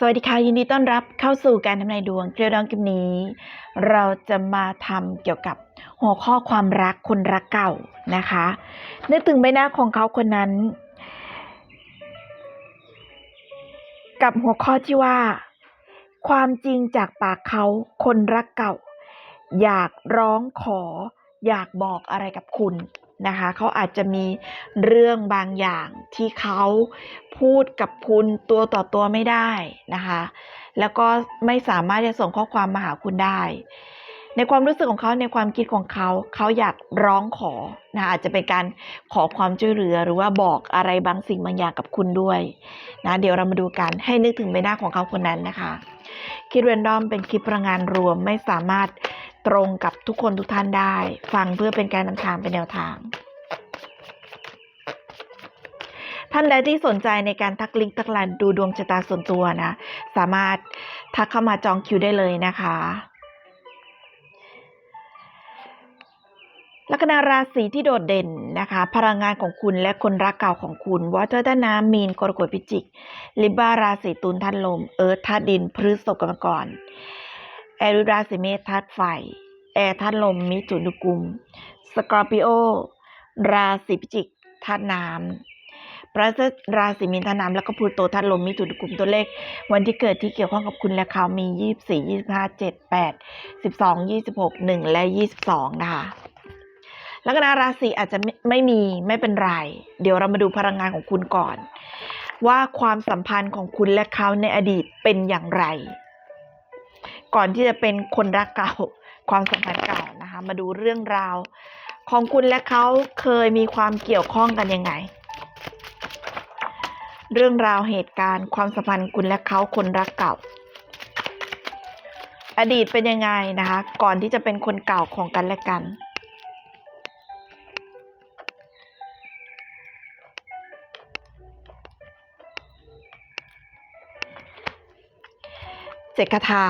สวัสดีค่ะ ยินดีต้อนรับเข้าสู่การทำนายดวงเกลียวดองกิมนี้ เราจะมาทำเกี่ยวกับหัวข้อความรักคนรักเก่านะคะ นึกถึงใบหน้าของเขาคนนั้น กับหัวข้อที่ว่า ความจริงจากปากเขาคนรักเก่า อยากร้องขอ อยากบอกอะไรกับคุณ นะคะเขาอาจจะมีเรื่องบางอย่างที่เขาพูดกับคุณตัวต่อตัวไม่ได้นะคะ แล้วก็ไม่สามารถจะส่งข้อความมาหาคุณได้ ในความรู้สึกของเขาในความคิดของเขา เขาอยากร้องขอนะอาจจะเป็นการขอความช่วยเหลือหรือว่าบอกอะไรบางสิ่งบางอย่างกับคุณด้วยนะเดี๋ยวเรามาดูกันให้นึกถึงใบหน้าของเขาคนนั้นนะคะคลิปเรนดอมเป็นคลิปพลังงานรวมไม่สามารถ ตรงกับทุกคนทุกท่านได้ ฟังเพื่อเป็นการนำทางเป็นแนวทาง ท่านใดที่สนใจในการทักลิงก์ทักไลน์ดูดวงชะตาส่วนตัวนะ สามารถทักเข้ามาจองคิวได้เลยนะคะลัคนาราศีที่โดดเด่นนะคะ พลังงานของคุณและคนรักเก่าของคุณวอเตอร์ท่าน้ำมีนกรกฎพิจิกลิบาราศีตุลท่านลม เอิร์ธธาตุดินพฤษภกรรมกร แอริราศีเมษธาตุไฟ แอร์ธาตุลมมิถุนุกุม สกอร์ปิโอ ราศีพิจิกธาตุน้ำพระราศีมีนธาตุน้ำแล้วก็พูโตธาตุลมมิถุนุกุมตัวเลข วันที่เกิดที่เกี่ยวข้องกับคุณและเขามี24 25 7 8 12 26 1และ22นะคะลัคนาราศีอาจจะไม่มีไม่เป็นไร เดี๋ยวเรามาดูพลังงานของคุณก่อน ว่าความสัมพันธ์ของคุณและเขาในอดีตเป็นอย่างไร ก่อนที่จะเป็นคนรักเก่าความสัมพันธ์เก่านะคะ มาดูเรื่องราว ของคุณและเขาเคยมีความเกี่ยวข้องกันยังไง เรื่องราวเหตุการณ์ ความสัมพันธ์คุณและเขาคนรักเก่า อดีตเป็นยังไงนะคะ ก่อนที่จะเป็นคนเก่าของกันและกันเจ็ดคาถา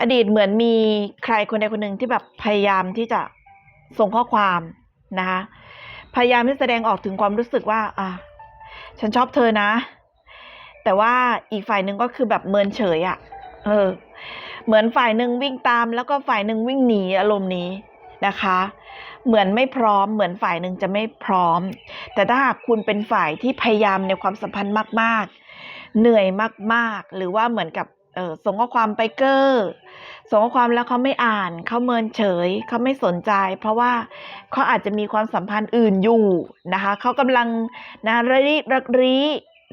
อดีตเหมือนมีใครคนใดคนหนึ่งที่แบบพยายามที่จะส่งข้อความนะคะพยายามที่แสดงออกถึงความรู้สึกว่า อะฉันชอบเธอนะ แต่ว่าอีกฝ่ายหนึ่งก็คือแบบเมินเฉยอะ่ะ เออ เหมือนฝ่ายหนึ่งวิ่งตาม แล้วก็ฝ่ายหนึ่งวิ่งหนีอารมณ์นี้นะคะ เหมือนไม่พร้อม เหมือนฝ่ายหนึ่งจะไม่พร้อม แต่ถ้าหากคุณเป็นฝ่ายที่พยายามในความสัมพันธ์มาก ๆ เหนื่อยมาก ๆ หรือว่าเหมือนกับ เออส่งข้อความไปเกอร์ส่งข้อความแล้วเขาไม่อ่านเขาเมินเฉยเขาไม่สนใจ เพราะว่าเขาอาจจะมีความสัมพันธ์อื่นอยู่นะคะเขากำลังนะระริรักรี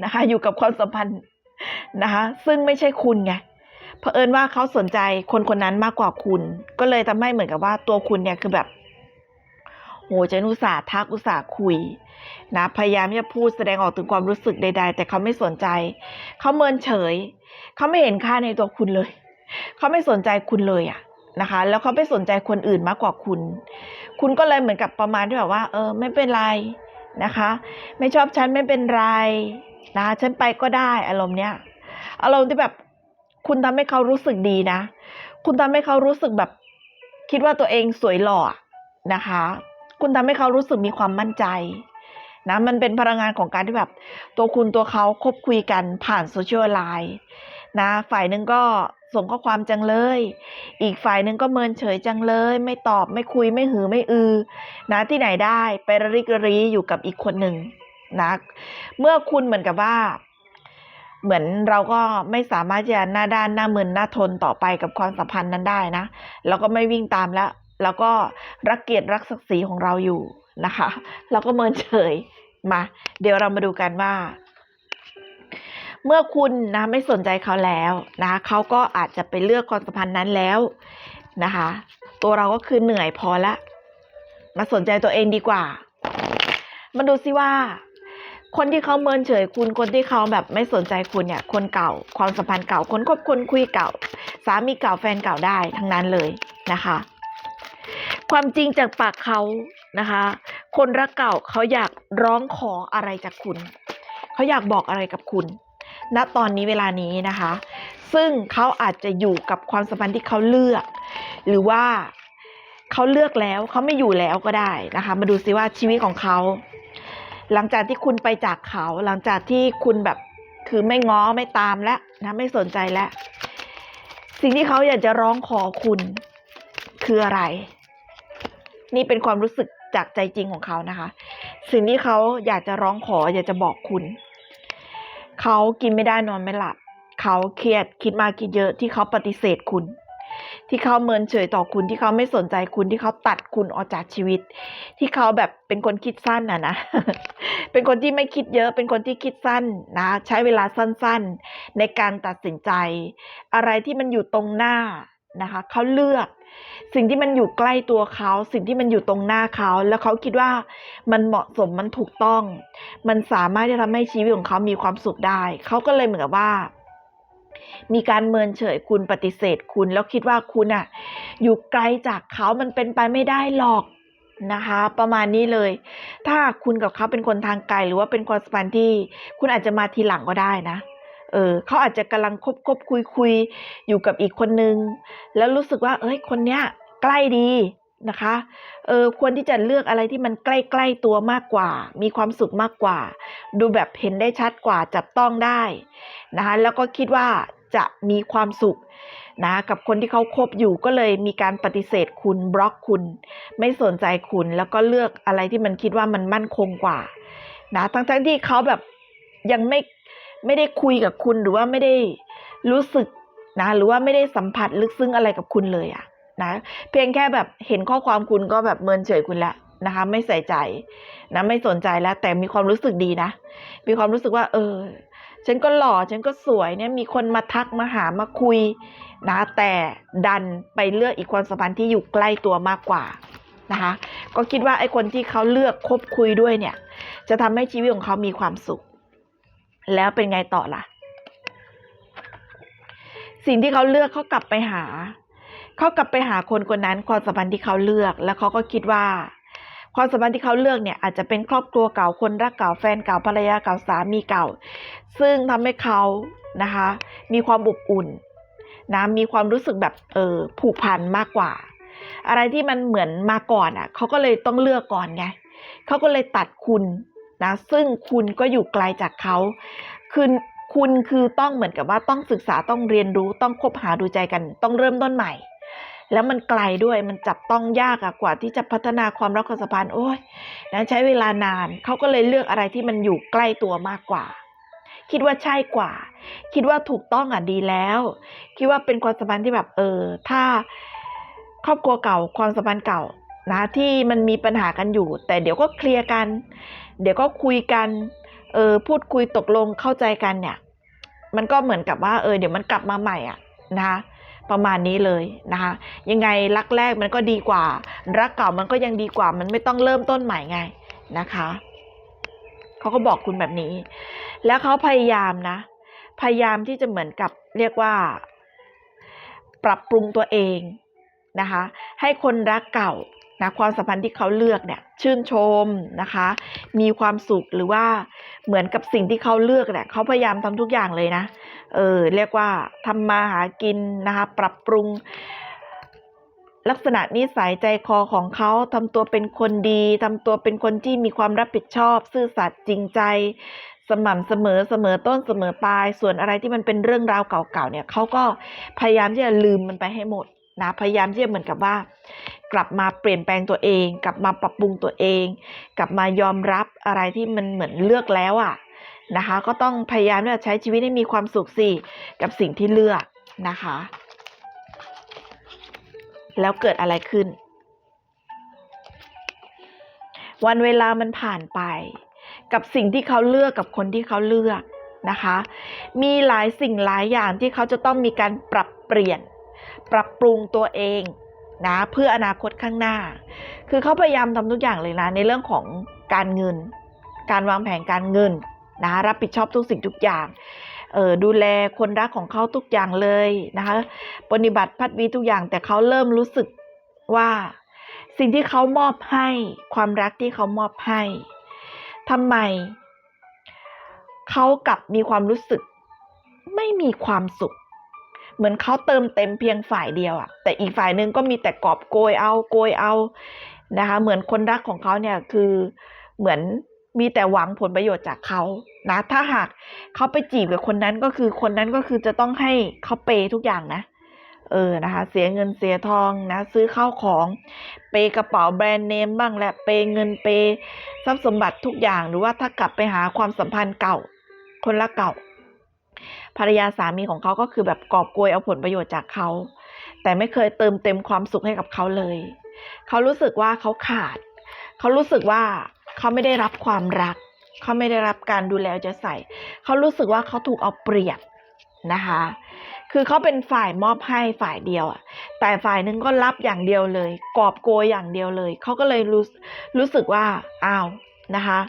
นะคะอยู่กับความสัมพันธ์นะคะซึ่งไม่ใช่คุณไงเผอิญว่าเขาสนใจคนคนนั้นมากกว่าคุณ ก็เลยทำให้เหมือนกับว่าตัวคุณเนี่ยคือแบบ โหจะอุตส่าห์ทักอุตส่าห์คุยนะพยายามจะพูดแสดงออกถึงความรู้สึกใด ๆ แต่เขาไม่สนใจ เขาเมินเฉย เขาไม่เห็นค่าในตัวคุณเลย เขาไม่สนใจคุณเลยอะนะคะ แล้วเขาไม่สนใจคนอื่นมากกว่าคุณ คุณก็เลยเหมือนกับประมาณที่แบบว่า เออ ไม่เป็นไรนะคะ ไม่ชอบฉันไม่เป็นไรนะฉันไปก็ได้อารมณ์เนี้ยอารมณ์ที่แบบคุณทำให้เขารู้สึกดีนะ คุณทำให้เขารู้สึกแบบ คิดว่าตัวเองสวยหล่อนะคะ คุณทำให้เขารู้สึกมีความมั่นใจนะมันเป็นพลังงานของการที่แบบ ตัวคุณตัวเขาคบคุยกันผ่านโซเชียลไลน์นะฝ่ายหนึ่งก็ส่งข้อความจังเลย อีกฝ่ายหนึ่งก็เมินเฉยจังเลย ไม่ตอบไม่คุยไม่หือไม่อือ นะที่ไหนได้ไประริกระรีอยู่กับอีกคนหนึ่งนะเมื่อคุณเหมือนกับว่า เหมือนเราก็ไม่สามารถจะหน้าด้านหน้ามึนหน้าทนต่อไปกับความสัมพันธ์นั้นได้นะเราก็ไม่วิ่งตามแล้ว เราก็รักเกียรติรักศักดิ์ศรีของเราอยู่นะคะเราก็เมินเฉยมา เดี๋ยวเรามาดูกันว่า เมื่อคุณนะไม่สนใจเขาแล้วนะเขาก็อาจจะไปเลือกความสัมพันธ์นั้นแล้วนะคะ ตัวเราก็คือเหนื่อยพอละ มาสนใจตัวเองดีกว่า มาดูซิว่า คนที่เขาเมินเฉยคุณคนที่เขาแบบไม่สนใจคุณเนี่ย คนเก่า ความสัมพันธ์เก่าคนคบคนคุยเก่า สามีเก่าแฟนเก่าได้ทั้งนั้นเลยนะคะ ความจริงจากปากเขานะคะ คนรักเก่าเขาอยากร้องขออะไรจากคุณ เขาอยากบอกอะไรกับคุณณตอนนี้เวลานี้นะคะ ซึ่งเขาอาจจะอยู่กับความสัมพันธ์ที่เขาเลือก หรือว่าเขาเลือกแล้วเขาไม่อยู่แล้วก็ได้นะคะ มาดูซิว่าชีวิตของเขา หลังจากที่คุณไปจากเขา หลังจากที่คุณแบบคือไม่ง้อไม่ตามแล้วนะไม่สนใจแล้ว สิ่งที่เขาอยากจะร้องขอคุณคืออะไร นี่เป็นความรู้สึกจากใจจริงของเขานะคะ สิ่งที่เขาอยากจะร้องขออยากจะบอกคุณ เขากินไม่ได้นอนไม่หลับ เขาเครียดคิดมากคิดเยอะที่เขาปฏิเสธคุณ ที่เขาเมินเฉยต่อคุณที่เขาไม่สนใจคุณที่เขาตัดคุณออกจากชีวิต ที่เขาแบบเป็นคนคิดสั้นน่ะนะ เป็นคนที่ไม่คิดเยอะ เป็นคนที่คิดสั้นนะ ใช้เวลาสั้นๆ ในการตัดสินใจ อะไรที่มันอยู่ตรงหน้า นะคะเขาเลือก สิ่งที่มันอยู่ใกล้ตัวเขาสิ่งที่มันอยู่ตรงหน้าเขาแล้วเขาคิดว่ามันเหมาะสมมันถูกต้อง มันสามารถที่จะทำให้ชีวิตของเขามีความสุขได้เขาก็เลยเหมือนกับว่า มีการเมินเฉยคุณปฏิเสธคุณ แล้วคิดว่าคุณอะอยู่ไกลจากเขามันเป็นไปไม่ได้หรอกนะคะ ประมาณนี้เลย ถ้าคุณกับเขาเป็นคนทางไกลหรือว่าเป็นความสัมพันที่ คุณอาจจะมาทีหลังก็ได้นะ เออเขาอาจจะกำลังคบคบคุยคุยอยู่กับอีกคนนึง แล้วรู้สึกว่า เอ้ยคนเนี้ยใกล้ดีนะคะ เออควรที่จะเลือกอะไรที่มันใกล้ๆตัวมากกว่า มีความสุขมากกว่า ดูแบบเห็นได้ชัดกว่าจับต้องได้นะคะแล้วก็คิดว่าจะมีความสุขนะกับคนที่เขาคบอยู่ก็เลยมีการปฏิเสธคุณบล็อกคุณ ไม่สนใจคุณแล้วก็เลือกอะไรที่มันคิดว่ามันมั่นคงกว่านะทั้งๆที่เขาแบบยังไม่ ไม่ได้คุยกับคุณหรือว่าไม่ได้รู้สึกนะหรือว่าไม่ได้สัมผัสลึกซึ้งอะไรกับคุณเลยอะนะเพียงแค่แบบเห็นข้อความคุณก็แบบเมินเฉยคุณแล้วนะคะไม่ใส่ใจนะไม่สนใจแล้ว แต่มีความรู้สึกดีนะ มีความรู้สึกว่า เออ ฉันก็หล่อฉันก็สวยเนี่ยมีคนมาทักมาหามาคุยนะแต่ดันไปเลือกอีกความสัมพันธ์ที่อยู่ใกล้ตัวมากกว่านะคะก็คิดว่าไอ้คนที่เขาเลือกคบคุยด้วยเนี่ย จะทำให้ชีวิตของเขามีความสุข แล้วเป็นไงต่อล่ะ สิ่งที่เขาเลือกเขากลับไปหา เขากลับไปหาคนคนนั้นความสัมพันธ์ที่เขาเลือก แล้วเขาก็คิดว่า ความสัมพันธ์ที่เขาเลือกเนี่ย อาจจะเป็นครอบครัวเก่าคนรักเก่าแฟนเก่าภรรยาเก่าสามีเก่า ซึ่งทำให้เขานะคะ มีความอบอุ่นนะมีความรู้สึกแบบเออผูกพันมากกว่า อะไรที่มันเหมือนมาก่อนอะเขาก็เลยต้องเลือกก่อนไงเขาก็เลยตัดคุณ นะซึ่งคุณก็อยู่ไกลจากเขาคือคุณคือต้องเหมือนกับว่าต้องศึกษาต้องเรียนรู้ต้องคบหาดูใจกัน ต้องเริ่มต้นใหม่ แล้วมันไกลด้วยมันจับต้องยากกว่าที่จะพัฒนาความรักความสัมพันธ์โอ้ยนะใช้เวลานานเขาก็เลยเลือกอะไรที่มันอยู่ใกล้ตัวมากกว่า คิดว่าใช่กว่า คิดว่าถูกต้องอะดีแล้ว คิดว่าเป็นความสัมพันธ์ที่แบบเออถ้าครอบครัวเก่าความสัมพันธ์เก่า นะที่มันมีปัญหากันอยู่ แต่เดี๋ยวก็เคลียร์กัน เดี๋ยวก็คุยกันเออพูดคุยตกลงเข้าใจกันเนี่ย มันก็เหมือนกับว่าเออเดี๋ยวมันกลับมาใหม่อะนะคะประมาณนี้เลยนะคะยังไงรักแรกมันก็ดีกว่า รักเก่ามันก็ยังดีกว่า มันไม่ต้องเริ่มต้นใหม่ไงนะคะเขาก็บอกคุณแบบนี้ แล้วเขาพยายามนะ พยายามที่จะเหมือนกับเรียกว่า ปรับปรุงตัวเองนะคะ ให้คนรักเก่า นะความสัมพันธ์ที่เขาเลือกเนี่ยชื่นชมนะคะ มีความสุขหรือว่าเหมือนกับสิ่งที่เขาเลือกเนี่ยเขาพยายามทำทุกอย่างเลยนะเออเรียกว่าทำมาหากินนะคะปรับปรุง ลักษณะนิสัยใจคอของเขาทำตัวเป็นคนดีทำตัวเป็นคนที่มีความรับผิดชอบ ซื่อสัตย์จริงใจสม่ำเสมอเสมอต้นเสมอปลาย ส่วนอะไรที่มันเป็นเรื่องราวเก่าๆเนี่ยเขาก็พยายามที่จะลืมมันไปให้หมดนะพยายามที่จะเหมือนกับว่า กลับมาเปลี่ยนแปลงตัวเอง กลับมาปรับปรุงตัวเอง กลับมายอมรับอะไรที่มันเหมือนเลือกแล้วอะนะคะ ก็ต้องพยายามที่จะใช้ชีวิตให้มีความสุขสิกับสิ่งที่เลือกนะคะ แล้วเกิดอะไรขึ้น วันเวลามันผ่านไป กับสิ่งที่เขาเลือกกับคนที่เขาเลือกนะคะ มีหลายสิ่งหลายอย่างที่เขาจะต้องมีการปรับเปลี่ยน ปรับปรุงตัวเอง นะเพื่ออนาคตข้างหน้า คือเขาพยายามทำทุกอย่างเลยนะในเรื่องของการเงิน การวางแผนการเงินนะรับผิดชอบทุกสิ่งทุกอย่างเออดูแลคนรักของเขาทุกอย่างเลยนะคะปฏิบัติพัดวีทุกอย่างแต่เขาเริ่มรู้สึกว่าสิ่งที่เขามอบให้ความรักที่เขามอบให้ทำไม เขากลับมีความรู้สึก ไม่มีความสุข เหมือนเขาเติมเต็มเพียงฝ่ายเดียวอะแต่อีกฝ่ายหนึ่งก็มีแต่กอบโกยเอาโกยเอานะคะ เหมือนคนรักของเขาเนี่ยคือเหมือนมีแต่หวังผลประโยชน์จากเขานะ ถ้าหากเขาไปจีบกับคนนั้นก็คือคนนั้นก็คือจะต้องให้เขาเปย์ทุกอย่างนะ เออนะคะ เสียเงินเสียทองนะ ซื้อข้าวของ เปย์กระเป๋าแบรนด์เนมบ้างแหละเปย์เงินเปย์ทรัพย์สมบัติทุกอย่างหรือว่าถ้ากลับไปหาความสัมพันธ์เก่า คนละเก่า ภรรยาสามีของเขาก็คือแบบกอบโกยเอาผลประโยชน์จากเขา แต่ไม่เคยเติมเต็มความสุขให้กับเขาเลย เขารู้สึกว่าเขาขาด เขารู้สึกว่าเขาไม่ได้รับความรัก เขาไม่ได้รับการดูแลเอาใจใส่ เขารู้สึกว่าเขาถูกเอาเปรียบนะคะ คือเขาเป็นฝ่ายมอบให้ฝ่ายเดียวอะแต่ฝ่ายหนึ่งก็รับอย่างเดียวเลย กอบโกยอย่างเดียวเลย เขาก็เลยรู้รู้สึกว่า อ้าวนะคะ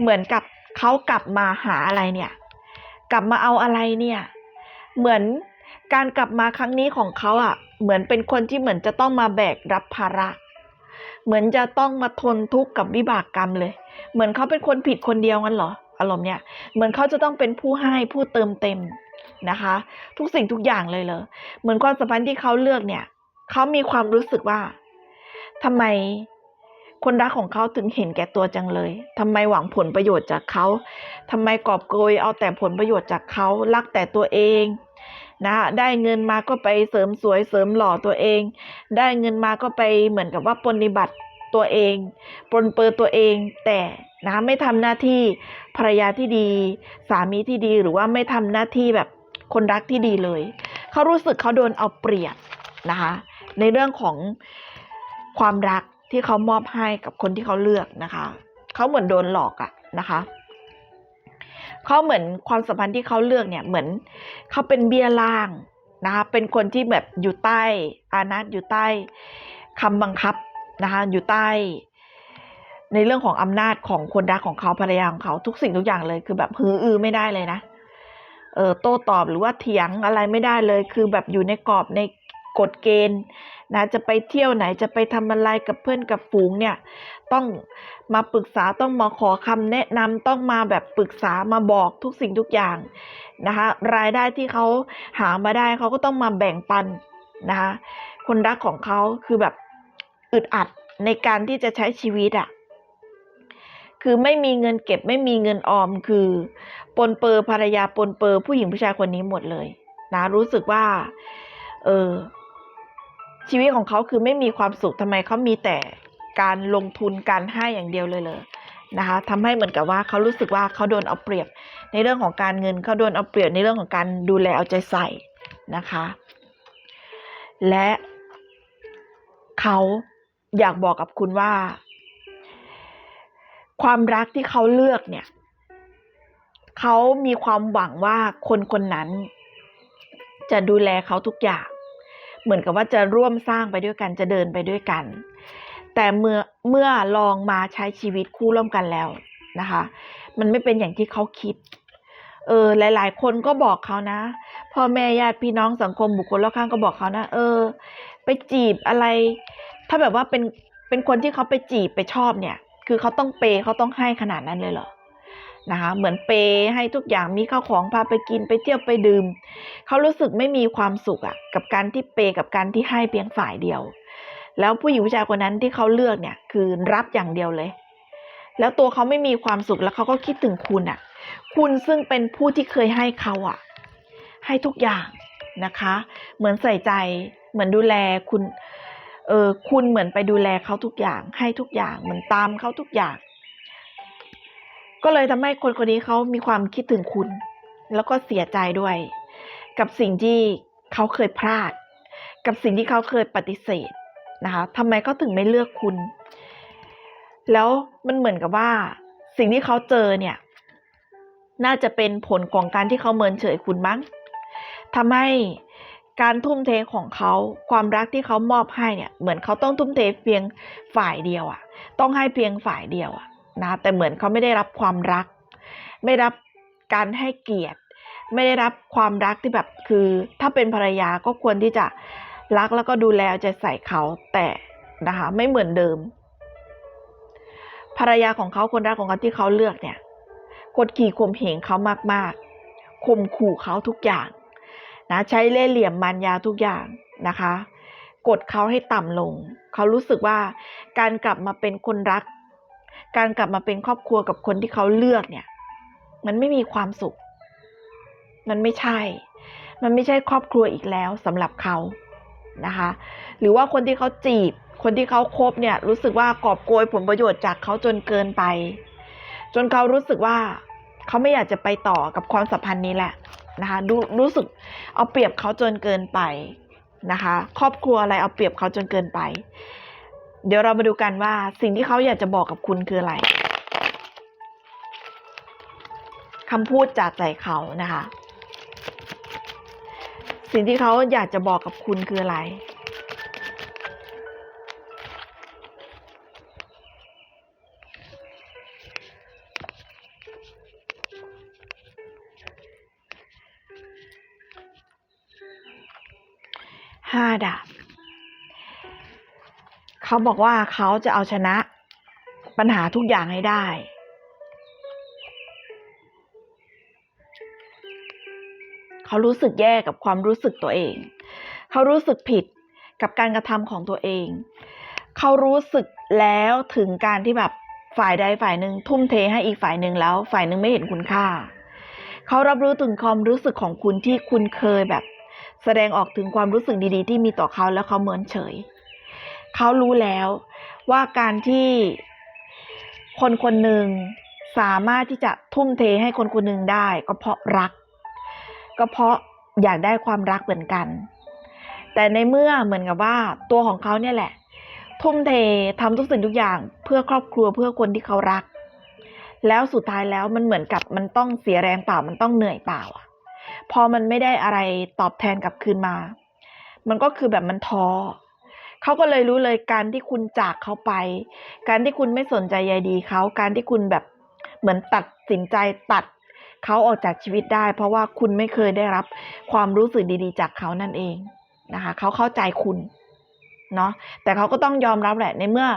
เหมือนกับเขากลับมาหาอะไรเนี่ย กลับมาเอาอะไรเนี่ย เหมือนการกลับมาครั้งนี้ของเขาอะเหมือนเป็นคนที่เหมือนจะต้องมาแบกรับภาระ เหมือนจะต้องมาทนทุกข์กับวิบากกรรมเลย เหมือนเขาเป็นคนผิดคนเดียวงั้นเหรอ อารมณ์เนี่ย เหมือนเขาจะต้องเป็นผู้ให้ผู้เติมเต็มนะคะ ทุกสิ่งทุกอย่างเลยเหรอเหมือนความสัมพันธ์ที่เขาเลือกเนี่ย เขามีความรู้สึกว่าทำไม คนรักของเขาถึงเห็นแก่ตัวจังเลยทำไมหวังผลประโยชน์จากเขาทำไมกอบโกยเอาแต่ผลประโยชน์จากเขารักแต่ตัวเองนะได้เงินมาก็ไปเสริมสวยเสริมหล่อตัวเอง ได้เงินมาก็ไปเหมือนกับว่าปฏิบัติตัวเองปนเปื้อตัวเอง แต่นะไม่ทำหน้าที่ภรรยาที่ดี สามีที่ดีหรือว่าไม่ทำหน้าที่แบบคนรักที่ดีเลย เขารู้สึกเขาโดนเอาเปรียบนะคะ ในเรื่องของความรัก ที่เขามอบให้กับคนที่เขาเลือกนะคะเขาเหมือนโดนหลอกอะนะคะเขาเหมือนความสัมพันธ์ที่เขาเลือกเนี่ยเหมือนเขาเป็นเบี้ยล่างนะคะเป็นคนที่แบบอยู่ใต้อานัตอยู่ใต้คำบังคับนะคะอยู่ใต้ ในเรื่องของอำนาจของคนรักของเขาภรรยาของเขาทุกสิ่งทุกอย่างเลยคือแบบฮืออือไม่ได้เลยนะเออโต้ตอบหรือว่าเถียงอะไรไม่ได้เลย คือแบบอยู่ในกรอบใน กฎเกณฑ์นะจะไปเที่ยวไหนจะไปทำอะไรกับเพื่อนกับฝูงเนี่ยต้องมาปรึกษาต้องมาขอคำแนะนำต้องมาแบบปรึกษามาบอกทุกสิ่งทุกอย่างนะคะรายได้ที่เขาหามาได้เขาก็ต้องมาแบ่งปันนะคะคนรักของเขาคือแบบอึดอัดในการที่จะใช้ชีวิตอะ่ะคือไม่มีเงินเก็บไม่มีเงินออมคือ ปนเปอร์ภรรยาปนเปอร์ผู้หญิงผู้ชายคนนี้หมดเลย นะรู้สึกว่า เออ ชีวิตของเขาคือไม่มีความสุขทำไมเขามีแต่การลงทุนการให้อย่างเดียวเลยเลยนะคะทำให้เหมือนกับว่าเขารู้สึกว่าเขาโดนเอาเปรียบ ในเรื่องของการเงินเขาโดนเอาเปรียบในเรื่องของการดูแลเอาใจใส่นะคะ และเขาอยากบอกกับคุณว่า ความรักที่เขาเลือกเนี่ยเขามีความหวังว่าคนคนนั้น จะดูแลเขาทุกอย่าง เหมือนกับว่าจะร่วมสร้างไปด้วยกันจะเดินไปด้วยกัน แต่เมื่อเมื่อลองมาใช้ชีวิตคู่ร่วมกันแล้วนะคะ มันไม่เป็นอย่างที่เขาคิดเออหลาย ๆ คนก็บอกเขานะพ่อแม่ญาติพี่น้องสังคมบุคคลรอบข้างก็บอกเขานะ เออ ไปจีบอะไร ถ้าแบบว่าเป็นเป็นคนที่เขาไปจีบไปชอบเนี่ย คือเขาต้องเปย์เขาต้องให้ขนาดนั้นเลยเหรอ นะคะเหมือนเปย์ให้ทุกอย่างมีข้าวของพาไปกินไปเที่ยวไปดื่มเขารู้สึกไม่มีความสุขอะกับการที่เปย์กับการที่ให้เพียงฝ่ายเดียว แล้วผู้หญิงผู้ชายคนนั้นที่เขาเลือกเนี่ยคือรับอย่างเดียวเลย แล้วตัวเขาไม่มีความสุขแล้วเขาก็คิดถึงคุณอะคุณซึ่งเป็นผู้ที่เคยให้เขาอะให้ทุกอย่างนะคะ เหมือนใส่ใจเหมือนดูแลคุณเออคุณเหมือนไปดูแลเขาทุกอย่างให้ทุกอย่างเหมือนตามเขาทุกอย่าง ก็เลยทำให้คนคนนี้เขามีความคิดถึงคุณ แล้วก็เสียใจด้วย กับสิ่งที่เขาเคยพลาด กับสิ่งที่เขาเคยปฏิเสธนะคะทำไมเขาถึงไม่เลือกคุณ แล้วมันเหมือนกับว่า สิ่งที่เขาเจอเนี่ย น่าจะเป็นผลของการที่เขาเมินเฉยคุณมั้งทำให้การทุ่มเทของเขาความรักที่เขามอบให้เนี่ย เหมือนเขาต้องทุ่มเทเพียงฝ่ายเดียวอะ่ะ ต้องให้เพียงฝ่ายเดียวอะ่ะ นะแต่เหมือนเขาไม่ได้รับความรัก ไม่รับการให้เกียรติ ไม่ได้รับความรักที่แบบคือ ถ้าเป็นภรรยาก็ควรที่จะรักแล้วก็ดูแลใจใส่เขาแต่นะคะไม่เหมือนเดิม ภรรยาของเขาคนรักของเขาที่เขาเลือกเนี่ยกดขี่ข่มเหงเขามากๆข่มขู่เขาทุกอย่างนะใช้เล่ห์เหลี่ยมมันยาทุกอย่างนะคะ กดเขาให้ต่ำลง เขารู้สึกว่าการกลับมาเป็นคนรัก การกลับมาเป็นครอบครัวกับคนที่เขาเลือกเนี่ย มันไม่มีความสุข มันไม่ใช่ มันไม่ใช่ครอบครัวอีกแล้วสำหรับเขานะคะ หรือว่าคนที่เขาจีบ คนที่เขาคบเนี่ย รู้สึกว่ากอบโกยผลประโยชน์จากเขาจนเกินไป จนเขารู้สึกว่าเขาไม่อยากจะไปต่อกับความสัมพันธ์นี้แหละนะคะดูรู้สึกเอาเปรียบเขาจนเกินไปนะคะ ครอบครัวอะไรเอาเปรียบเขาจนเกินไป เดี๋ยวเรามาดูกันว่าสิ่งที่เขาอยากจะบอกกับคุณคืออะไรคำพูดจากใจเขานะคะ สิ่งที่เขาอยากจะบอกกับคุณคืออะไร เขาบอกว่าเขาจะเอาชนะปัญหาทุกอย่างให้ได้ เขารู้สึกแย่กับความรู้สึกตัวเอง เขารู้สึกผิดกับการกระทำของตัวเอง เขารู้สึกแล้วถึงการที่แบบฝ่ายใดฝ่ายหนึ่งทุ่มเทให้อีกฝ่ายหนึ่งแล้ว ฝ่ายหนึ่งไม่เห็นคุณค่า เขารับรู้ถึงความรู้สึกของคุณที่คุณเคยแบบ แสดงออกถึงความรู้สึกดีๆ ที่มีต่อเขาแล้วเขาเมินเฉย เขารู้แล้วว่าการที่คนคนหนึ่งสามารถที่จะทุ่มเทให้คนคนหนึ่งได้ ก็เพราะรัก ก็เพราะอยากได้ความรักเหมือนกัน แต่ในเมื่อเหมือนกับว่าตัวของเขาเนี่ยแหละ ทุ่มเททำทุกสิ่งทุกอย่างเพื่อครอบครัวเพื่อคนที่เขารัก แล้วสุดท้ายแล้วมันเหมือนกับมันต้องเสียแรงเปล่ามันต้องเหนื่อยเปล่าพอมันไม่ได้อะไรตอบแทนกลับคืนมา มันก็คือแบบมันท้อ เขาก็เลยรู้เลยการที่คุณจากเขาไป การที่คุณไม่สนใจใยดีเขาการที่คุณแบบเหมือนตัดสินใจตัดเขาออกจากชีวิตได้ เพราะว่าคุณไม่เคยได้รับความรู้สึกดีๆ จากเขานั่นเองนะคะเขาเข้าใจคุณเนาะแต่เขาก็ต้องยอมรับแหละในเมื่อ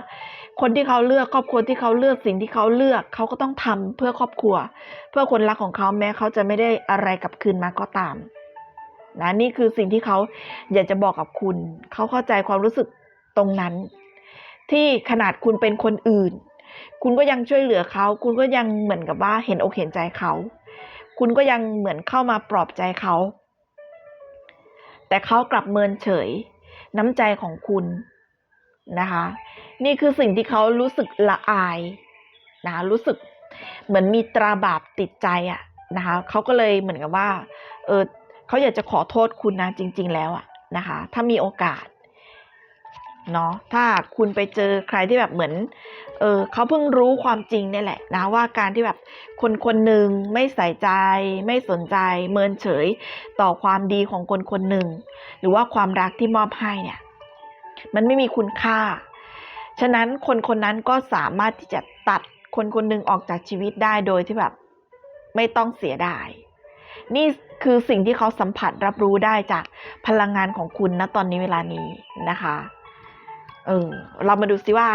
คนที่เขาเลือกครอบครัวที่เขาเลือกสิ่งที่เขาเลือกเขาก็ต้องทำเพื่อครอบครัว เพื่อคนรักของเขาแม้เขาจะไม่ได้อะไรกลับคืนมาก็ตาม นะนี่คือสิ่งที่เขาอยากจะบอกกับคุณ เขาเข้าใจความรู้สึกตรงนั้น ที่ขนาดคุณเป็นคนอื่น คุณก็ยังช่วยเหลือเขา คุณก็ยังเหมือนกับว่าเห็นอกเห็นใจเขา คุณก็ยังเหมือนเข้ามาปลอบใจเขา แต่เขากลับเมินเฉย น้ำใจของคุณนะคะ นี่คือสิ่งที่เขารู้สึกละอายนะะรู้สึกเหมือนมีตราบาปติดใจอะนะคะเขาก็เลยเหมือนกับว่า เออ เขาอยากจะขอโทษคุณนะจริง ๆ แล้วอะนะคะ ถ้ามีโอกาสเนาะถ้าคุณไปเจอใครที่แบบเหมือนเออเขาเพิ่งรู้ความจริงเนี่ยแหละนะว่าการที่แบบคนคนหนึ่งไม่ใส่ใจ ไม่สนใจ เมินเฉยต่อความดีของคนคนหนึ่งหรือว่าความรักที่มอบให้เนี่ย มันไม่มีคุณค่า ฉะนั้นคนคนนั้นก็สามารถที่จะตัดคนคนหนึ่งออกจากชีวิตได้โดยที่แบบ ไม่ต้องเสียดาย นี่คือสิ่งที่เขาสัมผัสรับรู้ได้จากพลังงานของคุณณตอนนี้เวลานี้นะคะเออเรามาดูซิว่า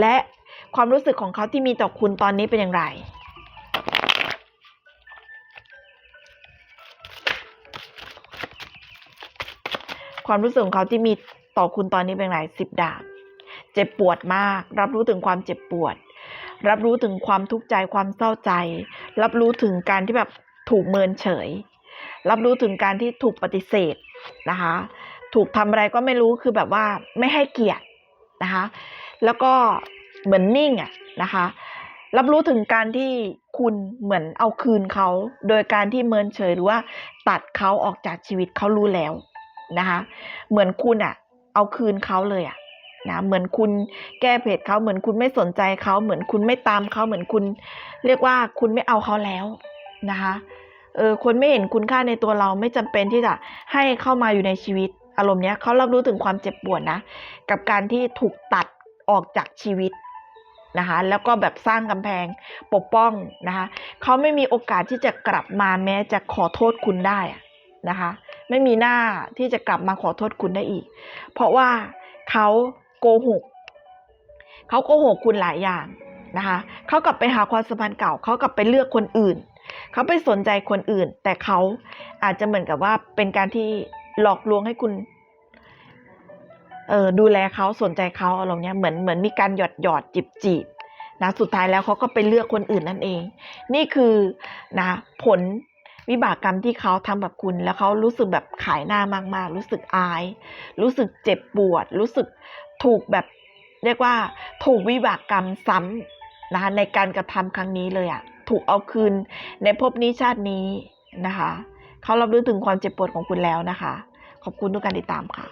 และความรู้สึกของเขาที่มีต่อคุณตอนนี้เป็นอย่างไรความรู้สึกของเขาที่มีต่อคุณตอนนี้เป็นอย่างไรสิบดาบเจ็บปวดมาก รับรู้ถึงความเจ็บปวด รับรู้ถึงความทุกข์ใจความเศร้าใจ รับรู้ถึงการที่แบบ ถูกเมินเฉย รับรู้ถึงการที่ถูกปฏิเสธนะคะ ถูกทำอะไรก็ไม่รู้คือแบบว่าไม่ให้เกียรตินะคะ แล้วก็เหมือนนิ่งอะนะคะ รับรู้ถึงการที่คุณเหมือนเอาคืนเขา โดยการที่เมินเฉยหรือว่าตัดเขาออกจากชีวิตเขารู้แล้วนะคะ เหมือนคุณอะเอาคืนเขาเลยอะนะเหมือนคุณแก้เผ็ดเขาเหมือนคุณไม่สนใจเขาเหมือนคุณไม่ตามเขาเหมือนคุณ เรียกว่าคุณไม่เอาเขาแล้ว นะคะเออคนไม่เห็นคุณค่าในตัวเราไม่จำเป็นที่จะให้เข้ามาอยู่ในชีวิต อารมณ์เนี้ยเขารับรู้ถึงความเจ็บปวดนะ กับการที่ถูกตัดออกจากชีวิตนะคะแล้วก็แบบสร้างกำแพงปกป้องนะคะเขาไม่มีโอกาสที่จะกลับมาแม้จะขอโทษคุณได้นะคะไม่มีหน้าที่จะกลับมาขอโทษคุณได้อีก เพราะว่าเขาโกหกเขาโกหกคุณหลายอย่างนะคะเขากลับไปหาความสัมพันธ์เก่าเขากลับไปเลือกคนอื่น เขาไปสนใจคนอื่น แต่เขาอาจจะเหมือนกับว่าเป็นการที่หลอกลวงให้คุณเออดูแลเขาสนใจเขาอารมณ์เนี้ยเหมือนเหมือนมีการหยอดหยอดจีบจีบนะสุดท้ายแล้วเขาก็ไปเลือกคนอื่นนั่นเอง นี่คือนะผลวิบากกรรมที่เขาทำกับคุณ แล้วเขารู้สึกแบบขายหน้ามาก ๆ รู้สึกอาย รู้สึกเจ็บปวด รู้สึกถูกแบบเรียกว่าถูกวิบากกรรมซ้ำนะในการกระทำครั้งนี้เลยอะ ถูกเอาคืนในภพนี้ชาตินี้นะคะ เขารับรู้ถึงความเจ็บปวดของคุณแล้วนะคะ ขอบคุณทุกการติดตามค่ะ